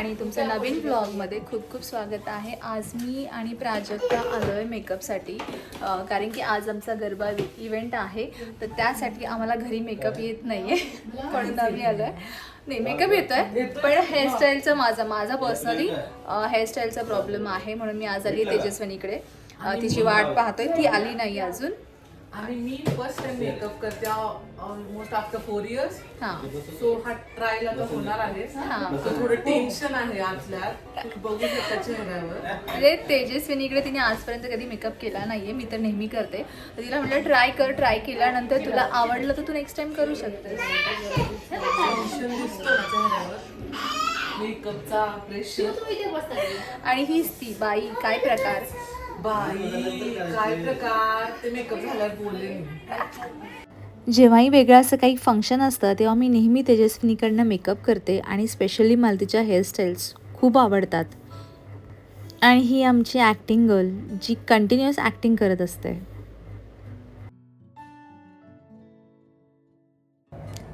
आणि तुमचं नवीन व्लॉगमध्ये खूप खूप स्वागत आहे. आज मी आणि प्राजक्ता आलो आहे मेकअपसाठी कारण की आज आमचा गरबा इव्हेंट आहे. तर त्यासाठी आम्हाला घरी मेकअप येत नाही आहे म्हणून आम्ही आलो आहे नाही मेकअप येतो आहे पण हेअरस्टाईलचं माझा माझा पर्सनली हेअरस्टाईलचा प्रॉब्लेम आहे. म्हणून मी आज आली तेजस्वनीकडे. तिची वाट पाहतोय. ती आली नाही अजून. आणि मी फर्स्ट टाइम मेकअप करते. ऑलमोस्ट आफ्टर फोर इयर्स हां. सो हा ट्रायल आता होणार आहे. हां. So थोडं टेन्शन आहे आतल्यात. तुम्ही बघू शकता चेहऱ्यावर. म्हणजे तेजस्विनीकडे तिने आजपर्यंत कधी मेकअप केला नाहीये. मी तर नेहमी करते. तर तिला म्हटलं ट्राय कर ट्राय केल्यानंतर तुला आवडलं तर तू नेक्स्ट टाइम करू शकतेस. टेन्शन दिसतो ना चेहऱ्यावर. मेकअपचा प्रेशर आणि हीच ती बाई काय प्रकार? बाई काय प्रकार? ते मेकअप झाल्यावर बोलले मी. जेव्हाही वेगळं असं काही फंक्शन असतं तेव्हा मी नेहमी तेजस्विनीकडनं मेकअप करते आणि स्पेशली मला तिच्या हेअरस्टाईल्स खूप आवडतात. आणि ही आमची ॲक्टिंग गर्ल जी कंटिन्युअस ॲक्टिंग करत असते.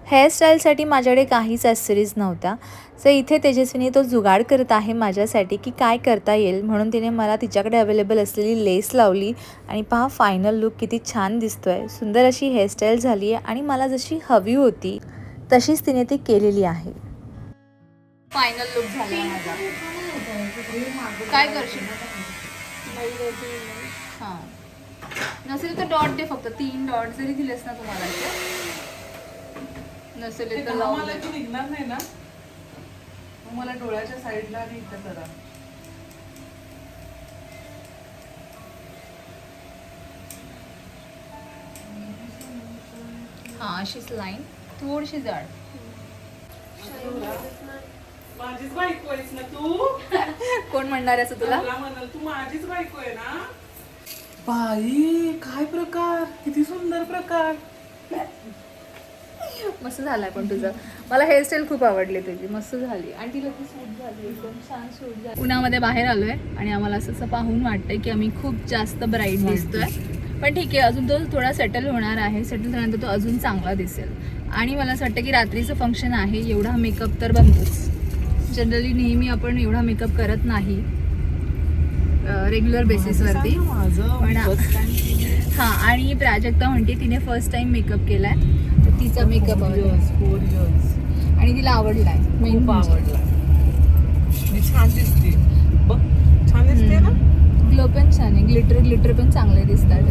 हेअरस्टाईलसाठी माझ्याकडे काहीच ॲसेसरीज नव्हत्या. सो इथे तेजस्विनी तो जुगाड करत आहे माझ्यासाठी की काय करता येईल म्हणून तिने मला तिच्याकडे अवेलेबल असलेली लेस लावली आणि पहा फायनल लुक किती छान दिसतो आहे सुंदर अशी हेअरस्टाईल झाली आहे आणि मला जशी हवी होती तशीच तिने ती केलेली आहे. फायनल लुक झाला माझा. काय करशील? हां. नसेल तर डॉट दे फक्त तीन डॉट जरी दिलेस ना तुम्हाला. नसेल ते तर लावून दे. निघणार नाही ना? मग मला डोळ्याच्या साईडला आणि इथं करा. हां अशीच लाईन थोडीशी जाड. माझीच बायको आहेस ना तू? कोण म्हणणार आहे असं तुला? तुला म्हणाल तू माझीच बायको आहे ना? बाई काय प्रकार? किती सुंदर प्रकार. मस्त झालाय पण तुझं. मला हेअरस्टाईल खूप आवडली तुझी. मस्त झाली. आणि तिला ती सूट झाली. एकदम छान सूट झाली. उन्हामध्ये बाहेर आलोय आणि आम्हाला असं असं पाहून वाटतंय की आम्ही खूप जास्त ब्राईट दिसतोय. पण ठीक आहे अजून तो थोडा सेटल होणार आहे. सेटल झाल्यानंतर तो अजून चांगला दिसेल. आणि मला असं वाटतं की रात्रीचं फंक्शन आहे एवढा मेकअप तर बनतोच जनरली नेहमी आपण एवढा मेकअप करत नाही रेग्युलर बेसिसवरती माझं पण. हां आणि प्राजक्ता म्हणते तिने फर्स्ट टाइम मेकअप केलाय. तर तिचा मेकअप years. आणि तिला आवडलाय. मेन खूप आवडला मी छान दिसते. बघ छान दिसते ना? ग्लो पण छान आहे. ग्लिटर ग्लिटर पण चांगले दिसतात.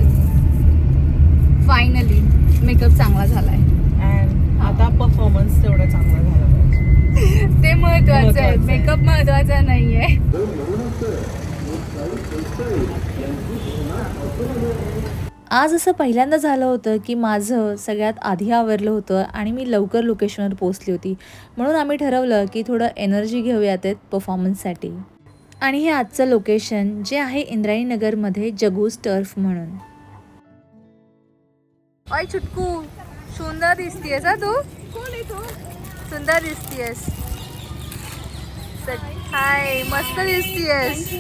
फायनली मेकअप चांगला झालाय. अँड आता परफॉर्मन्स तेवढा चांगला झाला पाहिजे. ते महत्वाचं आहे. महत्वाचं आहे. मेकअप महत्त्वाचा नाहीये. आज असं पहिल्यांदा झालं होतं की माझं सगळ्यात आधी आवरलं होतं आणि मी लवकर लोकेशनवर पोचली होती. म्हणून आम्ही ठरवलं की थोडं एनर्जी घेऊयात परफॉर्मन्ससाठी आणि हे आजचं लोकेशन जे आहे इंद्रायणी नगरमध्ये जगूस टर्फ म्हणून. अय चुटकू सुंदर दिसतीयस हा तू. सुंदर दिसतीयस. हाय मस्त दिसतीयस.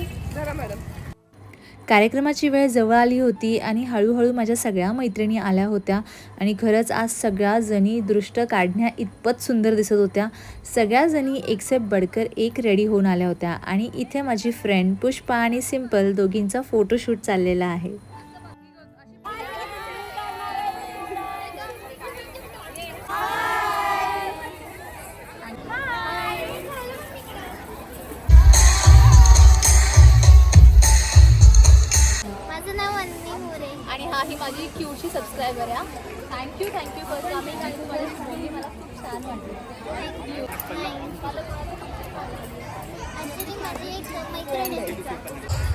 कार्यक्रमाची वेळ जवळ आली होती आणि हळूहळू माझ्या सगळ्या मैत्रिणी आल्या होत्या आणि खरंच आज सगळ्या जणी दृष्ट काढण्या इतपत सुंदर दिसत होत्या. सगळ्या जणी एक्सेप्ट बडकर एक रेडी होऊन आल्या होत्या आणि इथे माझी फ्रेंड पुष्पा आणि सिंपल दोघींचा फोटोशूट चाललेला आहे. क्यूची सबस्क्रायबर आहे thank you thank you for coming आणि तुम्हाला मला खूप छान वाटलं. ॲक्च्युली माझी एक मैत्रीण आहे.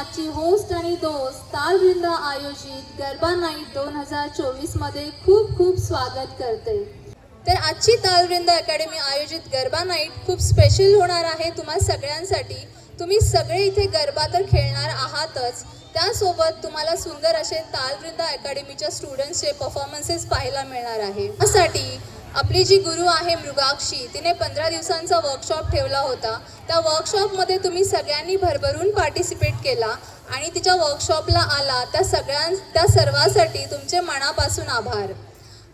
आजची होस्ट आणि दोस्त तालवृंद आयोजित गरबा नाईट दोन हजार चोवीसमध्ये खूप खूप स्वागत करते. तर आजची तालवृंद अकॅडमी आयोजित गरबा नाईट खूप स्पेशल होणार आहे तुम्हा सगळ्यांसाठी. तुम्ही सगळे इथे गरबा तर खेळणार आहातच. त्यासोबत तुम्हाला सुंदर असे तालवृंद अकॅडमीच्या स्टुडंट्सचे परफॉर्मन्सेस पाहायला मिळणार आहे. त्यासाठी आपली जी गुरु आहे मृगाक्षी तिने पंधरा दिवसांचा वर्कशॉप ठेवला होता. त्या वर्कशॉपमध्ये तुम्ही सगळ्यांनी भरभरून पार्टिसिपेट केला आणि तिच्या वर्कशॉपला आला त्या सगळ्यां त्या सर्वासाठी तुमचे मनापासून आभार.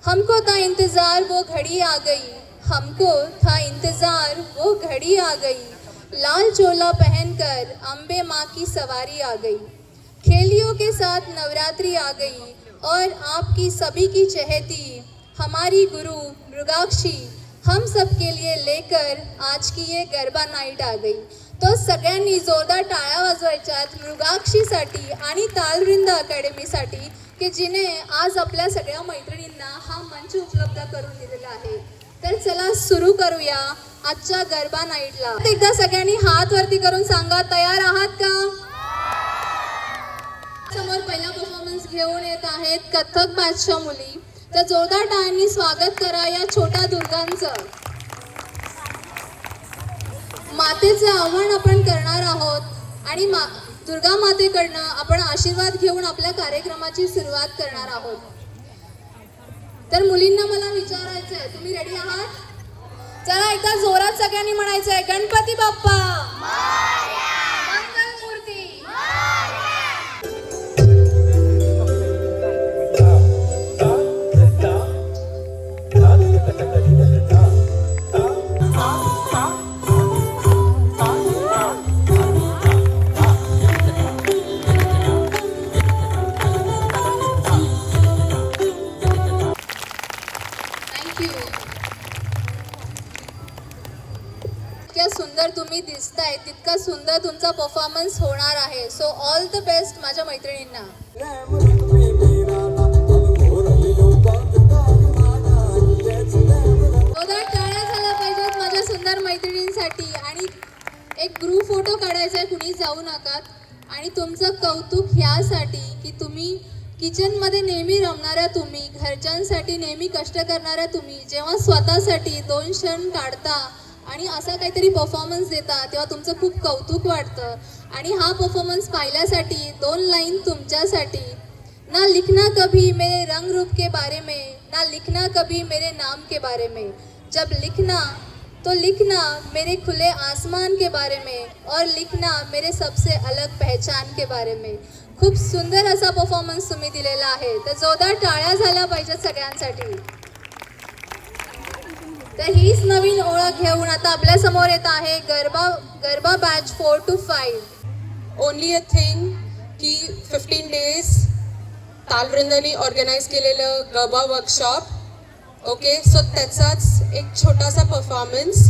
हमको था इंतजार वो घड़ी आ गई. हमको था इंतजार वो घड़ी आ गई. लाल चोला पहनकर अंबे माँ की सवारी आ गई. खेलियों के साथ नवरात्रि आ गई और आपकी सभी की चहती हमारी गुरु मृगाक्षी हम सबके लिए लेकर आज की ये गरबा नाईट आ गई. तो सगळ्यांनी जोरदार टाळ्या वाजवायच्यात मृगाक्षीसाठी आणि तालवृंद अकॅडमीसाठी की जिने आज आपल्या सगळ्या मैत्रिणींना हा मंच उपलब्ध करून दिलेला आहे. तर चला सुरू करूया आजच्या गरबा नाईटला एकदा सगळ्यांनी हात वरती करून सांगा तयार आहात का? समोर पहिला परफॉर्मन्स घेऊन येत आहेत कथक बादशा मुली. तर जोरदार टाळ्यांनी स्वागत करा या छोट्या दुर्गांचं. मातेचे आव्हान आपण करणार आहोत आणि मा दुर्गा मातेकडनं आपण आशीर्वाद घेऊन आपल्या कार्यक्रमाची सुरुवात करणार आहोत. तर मुलींना मला विचारायचं आहे तुम्ही रेडी आहात? चला एकदा जोरात सगळ्यांनी म्हणायचं आहे गणपती बाप्पा! फोटो काढायचा आहे कुणी जाऊ नका. आणि तुमचं कौतुक ह्यासाठी की तुम्ही किचनमध्ये नेहमी रमणाऱ्या तुम्ही घरच्यांसाठी नेहमी कष्ट करणाऱ्या तुम्ही जेव्हा स्वतःसाठी दोन क्षण काढता आणि असा काहीतरी परफॉर्मन्स देता तेव्हा तुमचं खूप कौतुक वाटतं. आणि हा परफॉर्मन्स पाहिल्यासाठी दोन लाईन तुमच्यासाठी. ना लिखना कभी मेरे रंग रूप के बारे में ना लिखना कभी मेरे नाम के बारे में. जब लिखना तो लिखना मेरे खुले आसमान के बारे में और लिखना मेरे सबसे अलग पहचान के बारे में. खूप सुंदर असा परफॉर्मन्स तुम्ही दिलेला आहे. तर जोरदार टाळ्या झाल्या पाहिजेत सगळ्यांसाठी. तर हीच नवीन ओळख घेऊन आता आपल्यासमोर येत आहे Garba Garba batch four two five only a thing की फिफ्टीन डेज तालवृंदाने ऑर्गनाईज केलेलं गरबा वर्कशॉप ओके सो त्याचाच एक छोटासा परफॉर्मन्स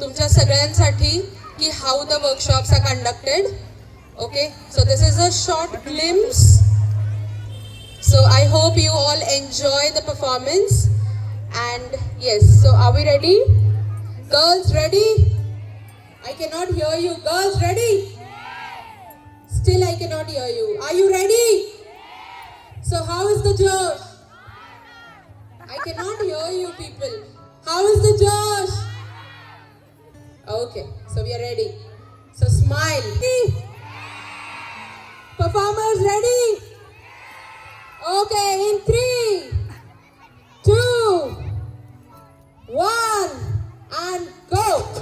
तुमच्या सगळ्यांसाठी की how the workshops are conducted okay so this is a short glimpse so I hope you all enjoy the performance and yes so are we ready girls ready I cannot hear you. Girls, ready? Still, I cannot hear you. Are you ready? So, how is the Josh? I cannot hear you, people. How is the Josh? Okay, so we are ready. So, smile. Performers, ready? Okay, in three, two, one, and go.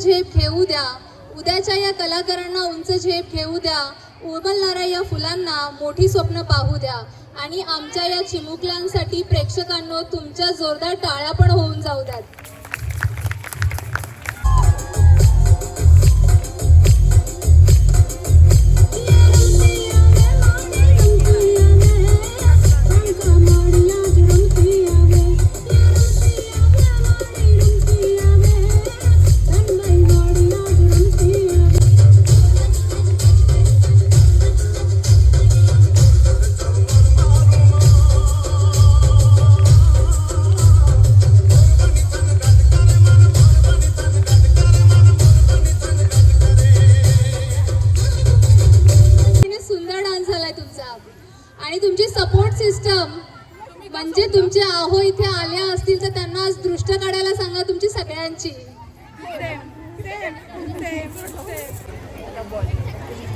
झेप घेऊ द्या. उद्याच्या या कलाकारांना उंच झेप घेऊ द्या. उमलणाऱ्या या फुलांना मोठी स्वप्न पाहू द्या. आणि आमच्या या चिमुकल्यांसाठी प्रेक्षकांनो तुमच्या जोरदार टाळ्या पण होऊन जाऊ द्यात. काढायला सांगा तुमची सगळ्यांची.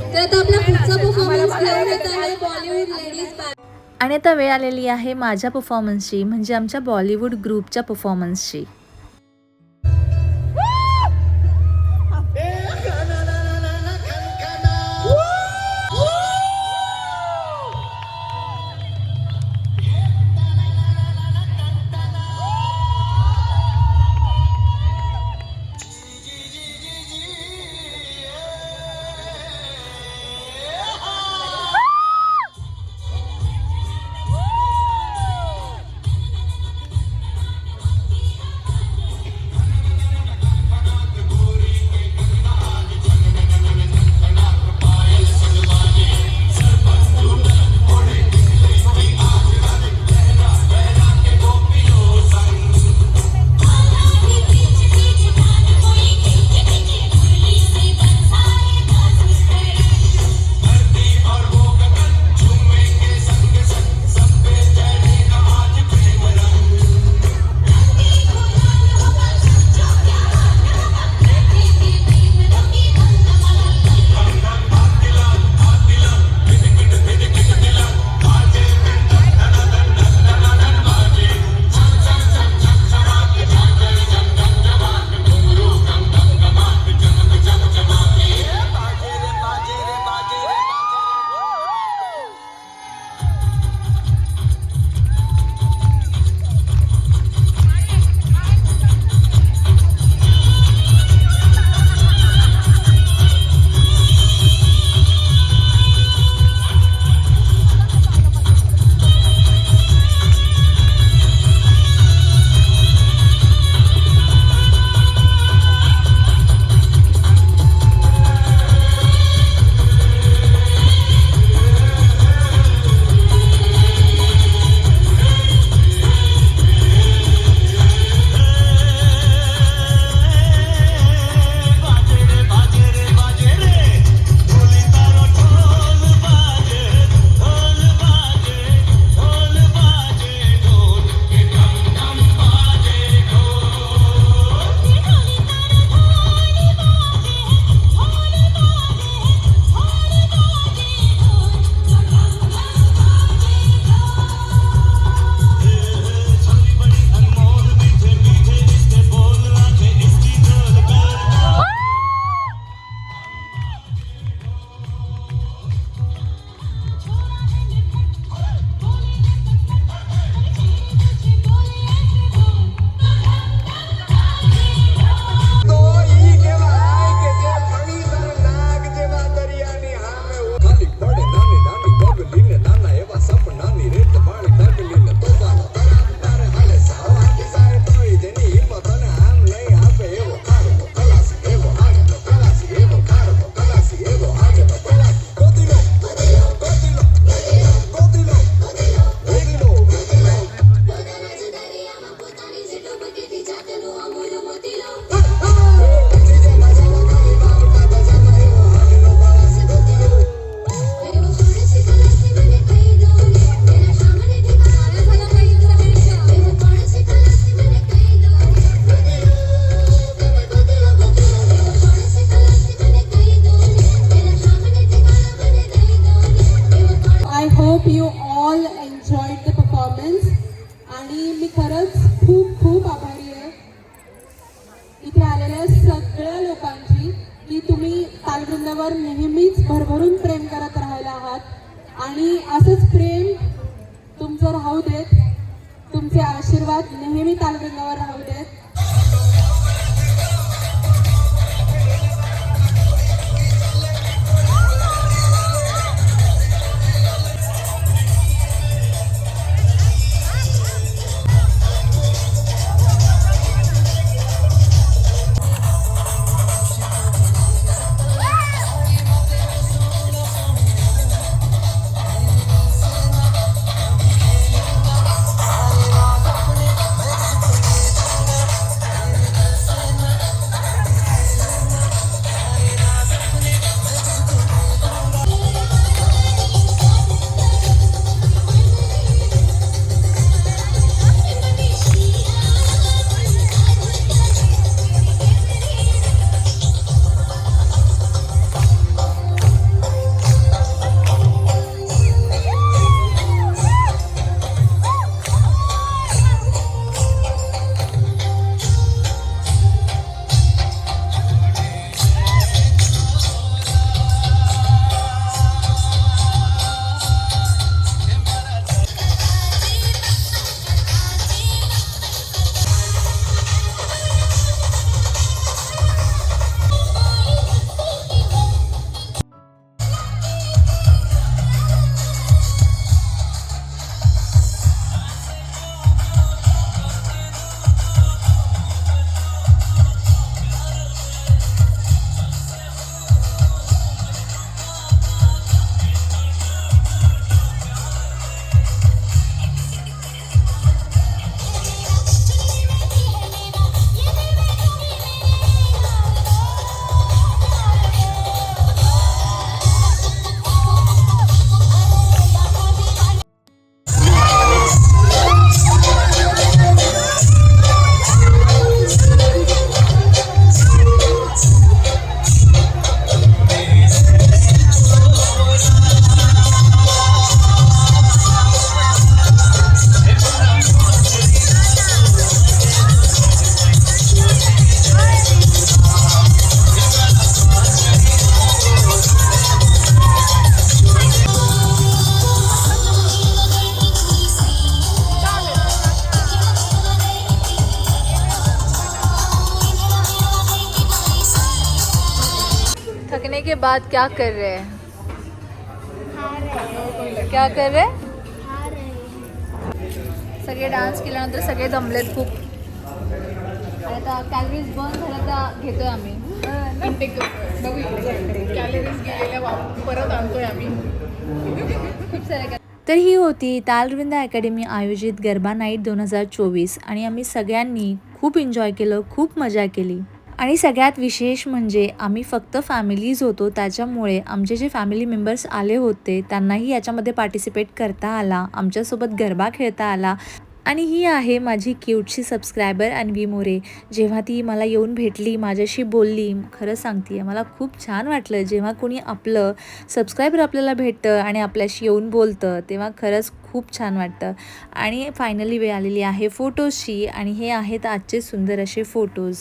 तर आता आपला पुढचा परफॉर्मन्स घेऊन येत आहे? बॉलिवूड लेडीज बँड आणि आता वेळ आलेली आहे माझ्या परफॉर्मन्सची म्हणजे आमच्या बॉलिवूड ग्रुपच्या परफॉर्मन्सची आणि असंच प्रेम तुमचं राहू देत. तुमचे आशीर्वाद नेहमी तालवृंदावर राहू देत. क्या कर रहे हैं? क्या कर रहे हैं? सगळे डान्स केल्यानंतर सगळे जमलेत खूप. आता कॅलरीज बर्न झाल्या त्या घेतोय आम्ही. इंटेक बघू कॅलरीज गेलेल्या परत आणतोय आम्ही. खूप सारे तर ही होती तालवृंदा अकॅडमी आयोजित गरबा नाईट दोन हजार चोवीस आणि आम्ही सगळ्यांनी खूप एन्जॉय केलं खूप मजा केली. आणि सगळ्यात विशेष म्हणजे आम्ही फक्त फॅमिलीज होतो त्याच्यामुळे आमचे जे फॅमिली मेंबर्स आले होते त्यांनाही याच्यामध्ये पार्टिसिपेट करता आला आमच्यासोबत गरबा खेळता आला. आणि ही आहे माझी क्यूटशी सबस्क्रायबर अन्वी मोरे जेव्हा ती मला येऊन भेटली माझ्याशी बोलली खरं सांगते मला खूप छान वाटलं. जेव्हा कोणी आपलं सबस्क्रायबर आपल्याला भेटतं आणि आपल्याशी येऊन बोलतं तेव्हा खरंच खूप छान वाटतं. आणि फायनली वेळ आलेली आहे फोटोजची आणि हे आहेत आजचे सुंदर असे फोटोज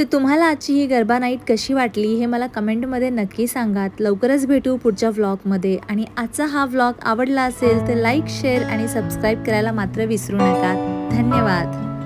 तर तुम्हाला आजची ही गरबा नाईट कशी वाटली हे मला कमेंटमध्ये नक्की सांगात लवकरच भेटू पुढच्या व्लॉगमध्ये. आणि आजचा हा व्लॉग आवडला असेल तर लाईक शेअर आणि सबस्क्राईब करायला मात्र विसरू नका. धन्यवाद.